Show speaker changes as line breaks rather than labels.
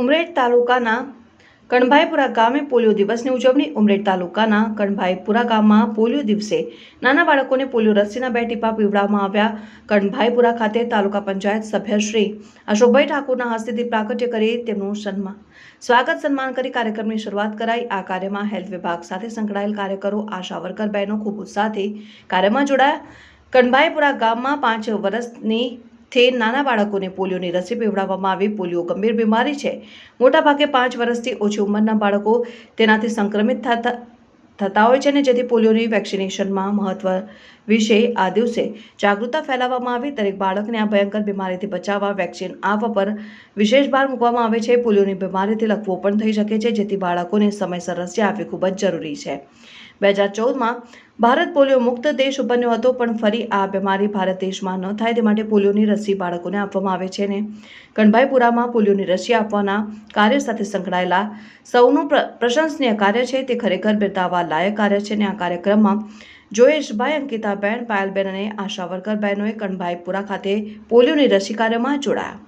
ઉમરેઠ તાલુકાના કણભાઈપુરા ગામે પોલિયો દિવસની ઉજવણી. ઉમરેઠ તાલુકાના કણભાઈપુરા ગામમાં પોલિયો દિવસે નાના બાળકોને પોલિયો રસીના બે ટીપા પીવડાવવામાં આવ્યા. કણભાઈપુરા ખાતે તાલુકા પંચાયત સભ્ય શ્રી અશોકભાઈ ઠાકુરના હસ્તેથી પ્રાગટ્ય કરી તેમનું સન્માન. સ્વાગત સન્માન કરી કાર્યક્રમની શરૂઆત કરાઈ. આ કાર્યમાં હેલ્થ વિભાગ સાથે સંકળાયેલ કાર્યકરો, આશા વર્કર બહેનો ખૂબ ઉત્સાહથી કાર્યમાં જોડાયા. કણભાઈપુરા ગામમાં પાંચ વર્ષની થી નાના બાળકોને પોલિયોની રસી પીવડાવવામાં આવી. પોલિયો ગંભીર બીમારી છે. મોટાભાગે પાંચ વર્ષથી ઓછી ઉંમરના બાળકો તેનાથી સંક્રમિત થતા થતા હોય છે ને જેથી પોલિયોની વેક્સિનેશનમાં મહત્વ વિશે આ દિવસે જાગૃતતા ફેલાવવામાં આવી. દરેક બાળકને આ ભયંકર બીમારીથી બચાવવા વેક્સિન આપવા પર વિશેષ ભાર મૂકવામાં આવે છે. પોલિયોની બીમારીથી લખવો પણ થઈ શકે છે, જેથી બાળકોને સમયસર રસી આપવી ખૂબ જ જરૂરી છે. બે હજાર ચૌદમાં ભારત પોલિયો મુક્ત દેશ બન્યો હતો, પણ ફરી આ બીમારી ભારત દેશમાં ન થાય તે માટે પોલિયોની રસી બાળકોને આપવામાં આવે છે ને. કણભાઈપુરામાં પોલિયોની રસી આપવાના કાર્ય સાથે સંકળાયેલા સૌનું પ્રશંસનીય કાર્ય છે તે ખરેખર બિરદાવવા લાયક કાર્ય છે ને. આ કાર્યક્રમમાં જોયેશભાઈ, અંકિતાબેન, પાયલબેન અને આશા વર્કર બહેનોએ કણભાઈપુરા ખાતે પોલિયોની રસી કાર્યમાં જોડાયા.